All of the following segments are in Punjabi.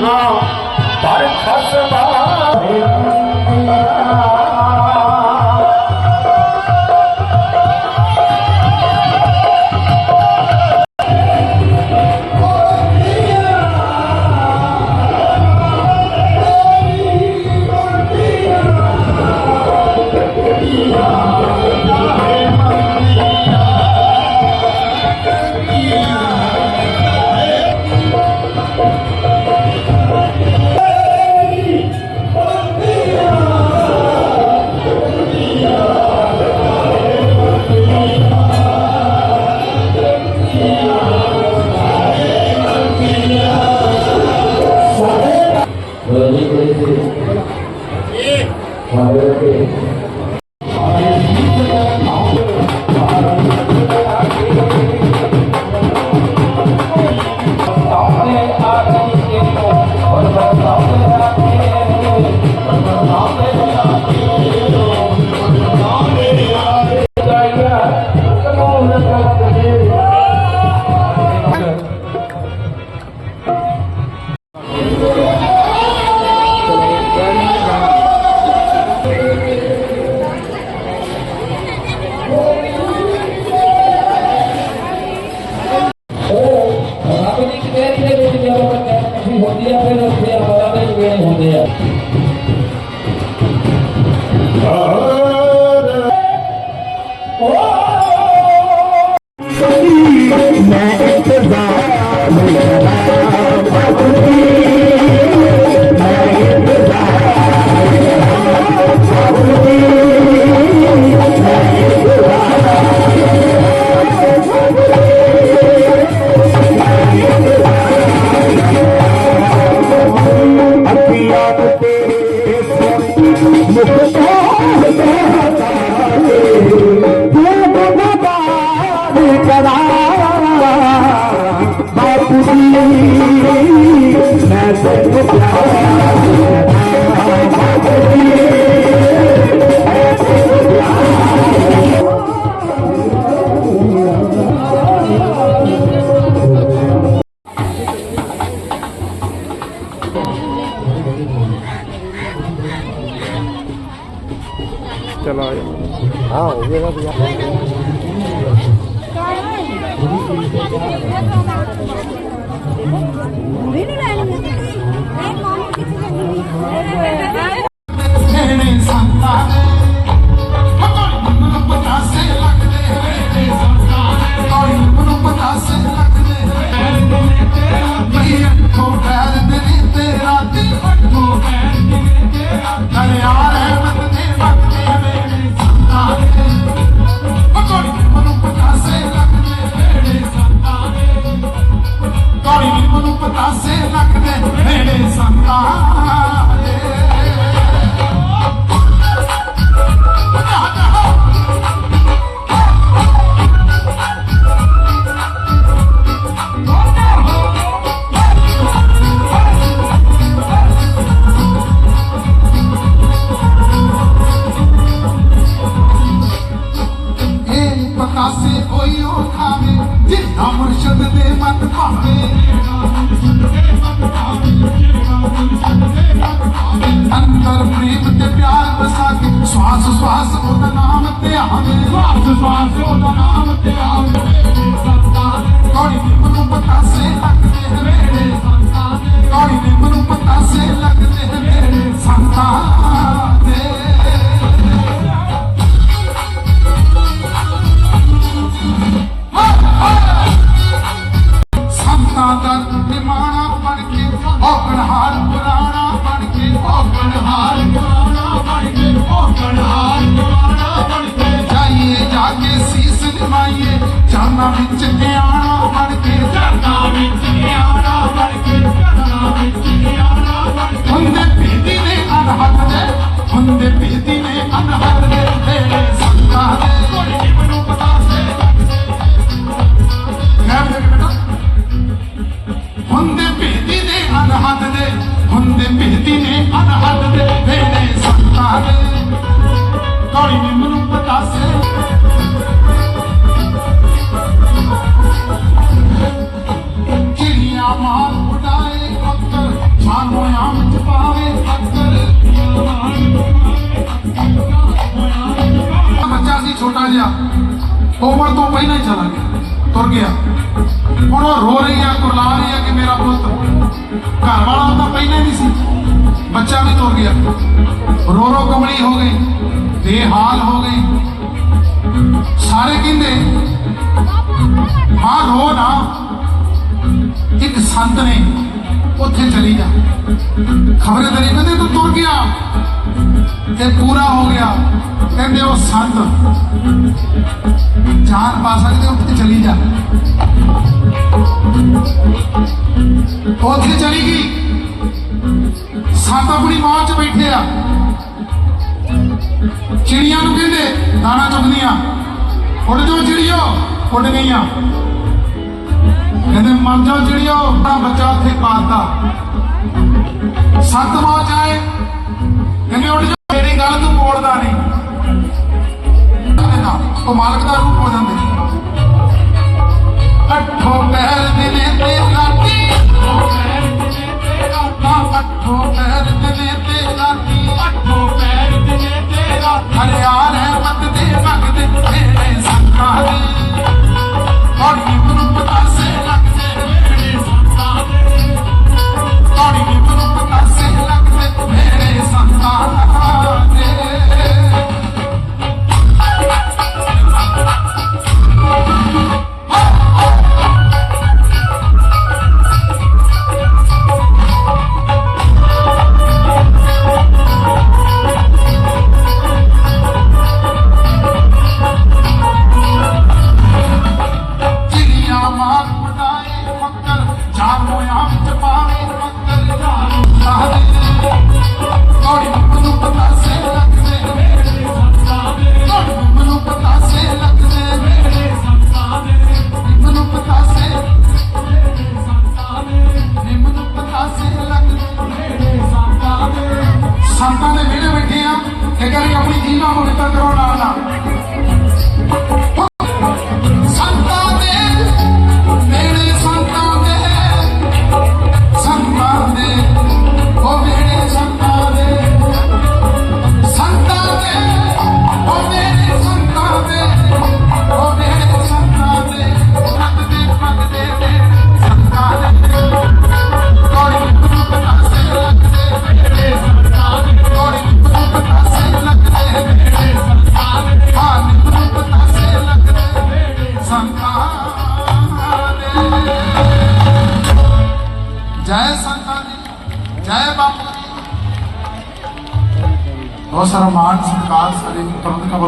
ਹਾਂ ਪਰ ਖਸਬਾ Lewat. ਅਸੀਸ ਕਮਾਈਏ ਜਾਨਾਂ ਵਿੱਚ ਆਣਾ ਬਣ ਕੇ ਜਾਨਾਂ ਵਿੱਚ ਆਣਾ ਬਣ ਕੇ ਜਾਨਾਂ ਵਿੱਚ ਆਣਾ ਬਣ ਕੇ ਹੁੰਦੇ ਪੀਦੀ ਨੇ ਅਨਹਦ ਦੇ, ਹੁੰਦੇ ਪੀਦੀ ਨੇ ਅਨਹਦ ਦੇ, ਤੇਰੇ ਸੰਗਾ ਦੇ ਕੋਈ ਜਿਬ ਨੂੰ ਪਤਾ ਸੇ। ਹੁੰਦੇ ਪੀਦੀ ਨੇ ਅਨਹਦ ਦੇ, ਹੁੰਦੇ ਪੀਦੀ ਨੇ ਅਨਹਦ ਦੇ, ਤੇਰੇ ਸੰਗਾ ਦੇ। ਕੋਈ ਜਿਬ ਨੂੰ ਪਤਾ ਸੇ। ਮਾਰ ਉਡਾਏ ਫੱਕਰ ਸਾਨੂੰ ਆਮ ਚ ਪਾਵੇ ਫੱਕਰ ਬੱਚਾ ਸੀ ਛੋਟਾ ਜਿਹਾ ਉਮਰ ਤੋਂ ਪਹਿਲਾਂ ਹੀ ਚਲਾ ਗਿਆ, ਤੁਰ ਗਿਆ। ਹੁਣ ਉਹ ਰੋ ਰਹੀ ਆ, ਕੁਰਲਾ ਰਹੀ ਆ ਕਿ ਮੇਰਾ ਪੁੱਤ। ਘਰ ਵਾਲਾ ਤਾਂ ਪਹਿਲਾਂ ਹੀ ਸੀ, ਬੱਚਾ ਵੀ ਤੁਰ ਗਿਆ। ਰੋ ਰੋ ਕਮਲੀ ਹੋ ਗਈ, ਬੇਹਾਲ ਹੋ ਗਈ। ਸਾਰੇ ਕਹਿੰਦੇ, ਮਾਂ ਰੋ ਨਾ। ਇੱਕ ਸੰਤ ਨੇ ਉੱਥੇ ਚਲੀ ਜਾ ਖਬਰੇ ਤੇਰੀ ਕਹਿੰਦੇ ਤੂੰ ਤੁਰ ਗਿਆ। ਤੇ ਪੂਰਾ ਹੋ ਗਿਆ। ਕਹਿੰਦੇ ਉਹ ਸੰਤ ਜਾਨ ਪਾ ਸਕਦੇ, ਉੱਥੇ ਚਲੀ ਜਾ। ਉੱਥੇ ਚਲੀ ਗਈ। ਸੰਤ ਆਪਣੀ ਮਾਂ 'ਚ ਬੈਠੇ ਆ। ਚਿੜੀਆਂ ਨੂੰ ਕਹਿੰਦੇ, ਦਾਣਾ ਚੁਗਦੀਆਂ ਉੱਡ ਜਾਓ ਚਿੜੀਓ, ਉੱਡ ਗਈਆਂ। ਕਹਿੰਦੇ ਮਰ ਜਾਓ ਚਿੜੀਓ ਆਪਣਾ ਬੱਚਾ ਉੱਥੇ ਪਾਤਾ। ਸੰਤ ਜਾਏ ਕਹਿੰਦੇ ਉੱਡ ਜਾ। ਮੇਰੀ ਗੱਲ ਤੂੰ ਮੋੜਦਾ ਨਹੀਂ। ਉਹ ਮਾਲਕ ਦਾ ਰੂਪ ਹੋ ਜਾਂਦੇ। ਅੱਠੋ ਪੈਰ ਦਿਨੇ ਤੇ ਲਾਟੀ ਅੱਠੋ ਪੈਰ ਦਿਨੇ ਤੇ ਲਾਟੀ ਅੱਠੋ ਪੈਰ ਦਿਨੇ ਤੇ ਲਾਟੀ ਹਰਿਆਰ ਹੈ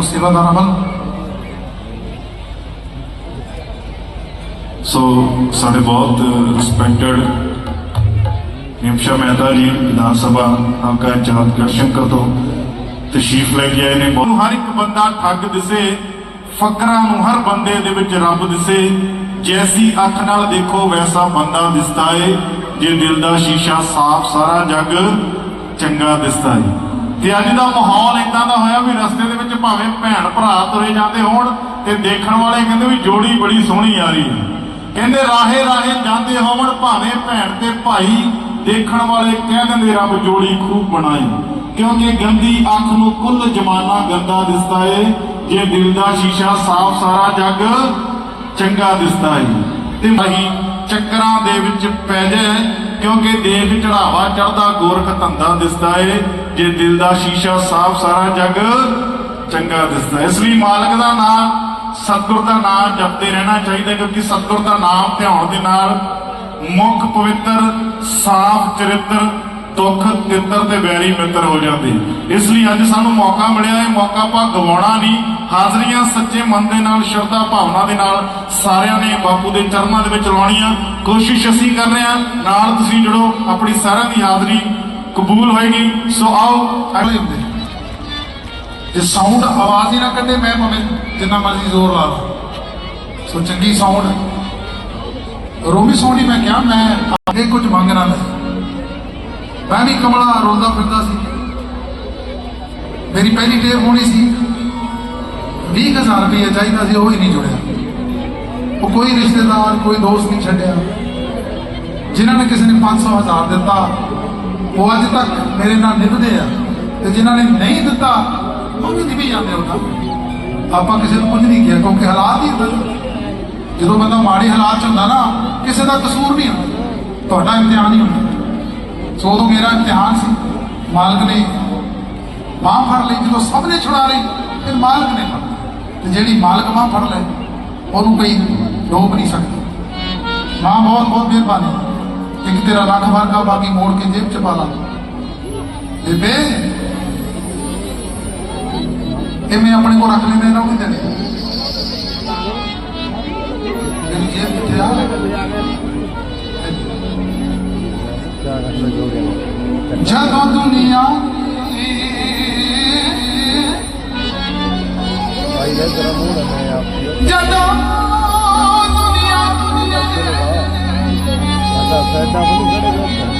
ਪ੍ਰਬੰਧਕਾਂ ਵੱਲੋਂ ਸੇਵਾਦਾਰਾਂ ਵੱਲੋਂ ਸੋ ਸਾਡੇ ਬਹੁਤ ਰਿਸਪੈਕਟਡ ਨਿਮਸ਼ਾ ਮਹਿਤਾ ਜੀ ਵਿਧਾਨ ਸਭਾ ਹਲਕਾ ਇੰਚਾਰਜ ਗੜਸ਼ੰਕਰ ਤੋਂ ਤਸ਼ਰੀਫ ਲੈ ਕੇ ਆਏ ਨੇ ਬਹੁਤ ਹਰ ਇੱਕ ਬੰਦਾ ਠੱਗ ਦਿਸੇ ਫਕਰਾਂ ਨੂੰ ਹਰ ਬੰਦੇ ਦੇ ਵਿੱਚ ਰੱਬ ਦਿਸੇ ਜੈਸੀ ਅੱਖ ਨਾਲ ਦੇਖੋ ਵੈਸਾ ਬੰਦਾ ਦਿਸਦਾ ਏ ਜੇ ਦਿਲ ਦਾ ਸ਼ੀਸ਼ਾ ਸਾਫ਼ ਸਾਰਾ ਜੱਗ ਚੰਗਾ ਦਿਸਦਾ ਏ ਤੇ ਅੱਜ ਦਾ ਮਾਹੌਲ ਇਦਾਂ ਦਾ ਹੋਇਆ ਵੀ ਰਸਤੇ ਦੇ ਵਿੱਚ ਭਾਵੇਂ ਭੈਣ ਭਰਾ ਤੁਰੇ ਜਾਂਦੇ ਹੋਣ ਤੇ ਦੇਖਣ ਵਾਲੇ ਕਹਿੰਦੇ ਵੀ ਜੋੜੀ ਬੜੀ ਸੋਹਣੀ ਆ ਰਹੀ ਹੈ। ਕਹਿੰਦੇ ਰਾਹੇ ਰਾਹੇ ਜਾਂਦੇ ਹੋਵਣ, ਭਾਵੇਂ ਭੈਣ ਤੇ ਭਾਈ ਦੇਖਣ ਵਾਲੇ ਕਹਿ ਦਿੰਦੇ, ਰੱਬ ਜੋੜੀ ਖੂਬ ਬਣਾਈ। ਕਿਉਂਕਿ ਗੰਦੀ ਅੱਖ ਨੂੰ ਕੁੱਲ ਜਮਾਨਾ ਗੰਦਾ ਦਿਸਦਾ ਏ। ਜੇ ਦਿਲ ਦਾ ਸ਼ੀਸ਼ਾ ਸਾਫ਼ ਸਾਰਾ ਜੱਗ, ਚੰਗਾ ਦਿਸਦਾ ਏ। ਤੇ ਵਹੀ ਚੱਕਰਾਂ ਦੇ ਵਿੱਚ ਪੈ ਜਾਏ, ਕਿਉਂਕਿ ਦੇਖ ਚੜਾਵਾ ਚੜਦਾ ਗੋਰਖ ਧੰਦਾ ਦਿਸਦਾ ਏ। ਜੇ ਦਿਲ ਦਾ ਸ਼ੀਸ਼ਾ ਸਾਫ਼ ਸਾਰਾ ਜੱਗ ਚੰਗਾ ਦਿਸਦਾ ਇਸ ਲਈ ਮਾਲਕ ਦਾ ਨਾਮ, ਸਤਿਗੁਰ ਦਾ ਨਾਮ ਜਪਦੇ ਰਹਿਣਾ ਚਾਹੀਦਾ ਕਿਉਂਕਿ ਸਤਿਗੁਰ ਦਾ ਨਾਮ ਧਿਆਉਣ ਦੇ ਨਾਲ ਮੁਖ, ਪਵਿੱਤਰ, ਸਾਫ਼, ਚਰਿੱਤਰ, ਦੁੱਖ, ਤਿੱਤਰ ਤੇ ਵੈਰੀ ਮਿੱਤਰ ਹੋ ਜਾਂਦੇ ਇਸ ਲਈ ਅੱਜ ਸਾਨੂੰ ਮੌਕਾ ਮਿਲਿਆ ਇਹ ਮੌਕਾ ਆਪਾਂ ਗਵਾਉਣਾ ਨਹੀਂ, ਹਾਜ਼ਰੀਆਂ ਸੱਚੇ ਮਨ ਦੇ ਨਾਲ, ਸ਼ਰਧਾ ਭਾਵਨਾ ਦੇ ਨਾਲ ਸਾਰਿਆਂ ਨੇ ਬਾਪੂ ਦੇ ਚਰਨਾਂ ਦੇ ਵਿੱਚ ਲਾਉਣੀਆਂ। ਕੋਸ਼ਿਸ਼ ਅਸੀਂ ਕਰ ਰਹੇ ਹਾਂ, ਨਾਲ ਤੁਸੀਂ ਜੁੜੋ, ਆਪਣੀ ਸਾਰਿਆਂ ਦੀ ਹਾਜ਼ਰੀ ਕਬੂਲ ਹੋਏਗੀ, ਸੋ ਆਓ ਅਗਲੇ ਹੁੰਦੇ। ਜੇ ਸਾਊਂਡ ਆਵਾਜ਼ ਹੀ ਨਾ ਕੱਢੇ, ਮੈਂ ਭਾਵੇਂ ਜਿੰਨਾ ਮਰਜ਼ੀ ਜ਼ੋਰ ਲਾ ਲਾਂ ਸੋ ਚੰਗੀ ਸਾਊਂਡ ਰੋਮੀ ਸੋਹਣੀ ਮੈਂ ਕਿਹਾ, ਮੈਂ ਅੱਗੇ ਕੁਝ ਮੰਗ ਨਾ ਲੈ ਮੈਂ ਵੀ ਕਮਲਾ ਰੋਲਦਾ ਫਿਰਦਾ ਸੀ। ਮੇਰੀ ਪਹਿਲੀ ਟੇਪ ਹੋਣੀ ਸੀ। 20000 ਰੁਪਏ ਚਾਹੀਦਾ ਸੀ, ਉਹ ਹੀ ਨਹੀਂ ਜੁੜਿਆ। ਉਹ ਕੋਈ ਰਿਸ਼ਤੇਦਾਰ, ਕੋਈ ਦੋਸਤ ਨਹੀਂ ਛੱਡਿਆ। ਜਿਨ੍ਹਾਂ ਨੇ ਕਿਸੇ ਨੇ 500 ਹਜ਼ਾਰ ਦਿੱਤਾ ਉਹ ਅੱਜ ਤੱਕ ਮੇਰੇ ਨਾਲ ਨਿਭਦੇ ਆ। ਤੇ ਜਿਨ੍ਹਾਂ ਨੇ ਨਹੀਂ ਦਿੱਤਾ, ਉਹ ਵੀ ਨਿਭੀ ਜਾਂਦੇ ਹੁੰਦਾ ਆਪਾਂ ਕਿਸੇ ਨੂੰ ਕੁਝ ਨਹੀਂ ਕਿਹਾ, ਕਿਉਂਕਿ ਹਾਲਾਤ ਹੀ ਇਦਾਂ ਦੇ। ਜਦੋਂ ਬੰਦਾ ਮਾੜੇ ਹਾਲਾਤ ਚ ਹੁੰਦਾ ਨਾ, ਕਿਸੇ ਦਾ ਕਸੂਰ ਨਹੀਂ ਹੁੰਦਾ। ਤੁਹਾਡਾ ਇਮਤਿਹਾਨ ਹੀ ਹੁੰਦਾ। ਸੋ ਉਦੋਂ ਮੇਰਾ ਇਮਤਿਹਾਨ ਸੀ। ਮਾਲਕ ਨੇ ਬਾਹ ਫੜ ਲਈ, ਜਦੋਂ ਸਭ ਨੇ ਛੁਡਾ ਲਈ, ਫਿਰ ਮਾਲਕ ਨੇ ਫੜ ਲਈ। ਤੇ ਜਿਹੜੀ ਮਾਲਕ ਬਾਹ ਫੜ ਲੈ ਉਹਨੂੰ ਕੋਈ ਰੋਕ ਨਹੀਂ ਸਕਦਾ। ਮਾਂ ਬਹੁਤ ਬਹੁਤ ਮਿਹਰਬਾਨੀ। ਇੱਕ ਤੇਰਾ ਲੱਖ ਵਰਗਾ ਬਾਕੀ ਮੋੜ ਕੇ ਜੇਬ ਚ ਪਾ ਲਾ। ਬੇਬੇ ਇਹ ਮੈਂ ਆਪਣੇ ਕੋਲ ਰੱਖ ਲੈਂਦੇ ਨਾ ਉਹ ਨਹੀਂ ਦੇਣੇ ਮੇਰੀ ਜੇਬ ਕਿੱਥੇ ਆ? ਜਦੋਂ ਦੁਨੀਆ ਜਦੋਂ ਆ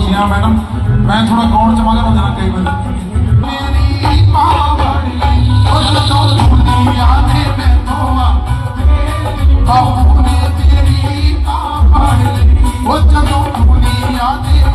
ਸਤਿਕਾਰ ਜੀ ਮੈਡਮ। ਮੈਂ ਥੋੜਾ ਗਾਉਣ ਚ ਮਗਰ ਹੋ ਜਾਣਾ ਕਈ ਵਾਰੀ। ਮੇਰੀ ਮਾਂ ਬੜੀ ਉਹ ਦੁਨੀਆ ਨੇ ਮੈਨੂੰ ਆ ਬਾਪੂ ਨੇ ਤੇਰੀ ਮਾਂ ਬੜੀ ਉਹ ਦੁਨੀਆ ਨੇ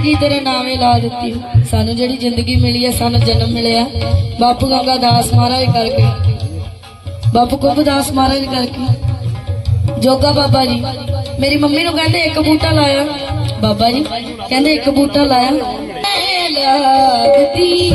ਜ਼ਿੰਦਗੀ ਤੇਰੇ ਨਾਮੇ ਲਾ ਦਿੱਤੀ। ਸਾਨੂੰ ਜਿਹੜੀ ਜ਼ਿੰਦਗੀ ਮਿਲੀ ਹੈ ਸਾਨੂੰ ਜਨਮ ਮਿਲਿਆ। ਬਾਪੂ ਗੰਗਾ ਦਾਸ ਮਹਾਰਾਜ ਕਰਕੇ। ਬਾਪੂ ਕੁੱਬ ਦਾਸ ਮਹਾਰਾਜ ਕਰਕੇ। ਜੋਗਾ ਬਾਬਾ ਜੀ। ਮੇਰੀ ਮੰਮੀ ਨੂੰ ਕਹਿੰਦੇ ਇੱਕ ਬੂਟਾ ਲਾਇਆ। ਬਾਬਾ ਜੀ, ਕਹਿੰਦੇ ਇੱਕ ਬੂਟਾ ਲਾਇਆ। ਲੱਗਦੀ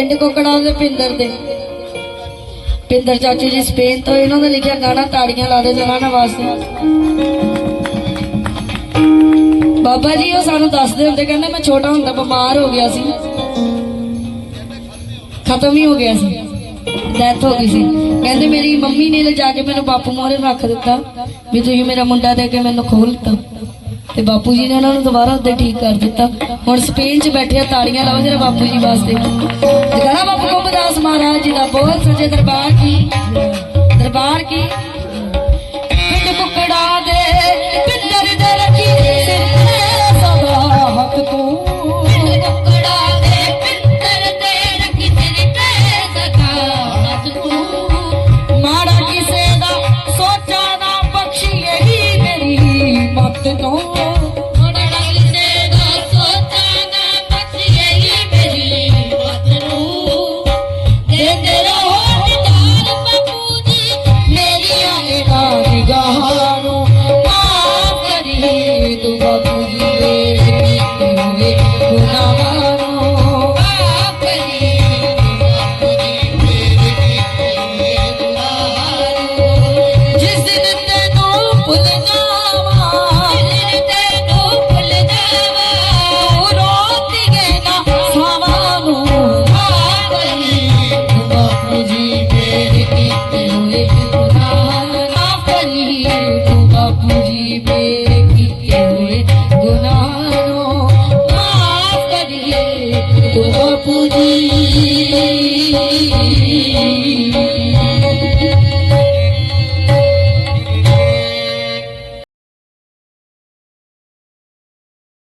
ਪਿੰਡ ਕੁਕੜਾ ਦੇ ਪਿੰਦਰ ਦੇ। ਪਿੰਦਰ ਚਾਚੂ ਜੀ ਸਪੇਨ ਤੋਂ ਇਹਨਾਂ ਦਾ ਲਿਖਿਆ, ਗਾਣਾ ਤਾੜੀਆਂ ਲਾ ਦੇ ਜਵਾਨਾਂ ਵਾਸਤੇ। ਬਾਬਾ ਜੀ ਉਹ ਸਾਨੂੰ ਦੱਸਦੇ ਹੁੰਦੇ, ਕਹਿੰਦੇ ਮੈਂ ਛੋਟਾ ਹੁੰਦਾ, ਬਿਮਾਰ ਹੋ ਗਿਆ ਸੀ। ਖਤਮ ਹੀ ਹੋ ਗਿਆ ਸੀ। ਡੈਥ ਹੋ ਗਈ ਸੀ। ਕਹਿੰਦੇ ਮੇਰੀ ਮੰਮੀ ਨੇ ਲਿਜਾ ਕੇ ਮੈਨੂੰ ਬਾਪੂ ਮੋਹਰੇ ਰੱਖ ਦਿੱਤਾ, ਵੀ ਤੁਸੀਂ ਮੇਰਾ ਮੁੰਡਾ ਦੇ ਕੇ ਮੈਨੂੰ ਖੋਲ ਦਿੱਤਾ ਤੇ ਬਾਪੂ ਜੀ ਨੇ ਉਹਨਾਂ ਨੂੰ ਦੁਬਾਰਾ ਉੱਤੇ ਠੀਕ ਕਰ ਦਿੱਤਾ। ਹੁਣ ਸਪੇਨ 'ਚ ਬੈਠੇ ਆ ਤਾੜੀਆਂ ਲਾਓ ਜਰਾ ਬਾਪੂ ਜੀ ਵਾਸਤੇ। ਜਗਰਾ ਬਾਪੂ ਗੋਬਦਾਸ ਮਹਾਰਾਜ ਜੀ ਦਾ ਬਹੁਤ ਸੱਚੇ ਦਰਬਾਰ ਕੀ ਦਰਬਾਰ ਕੀ?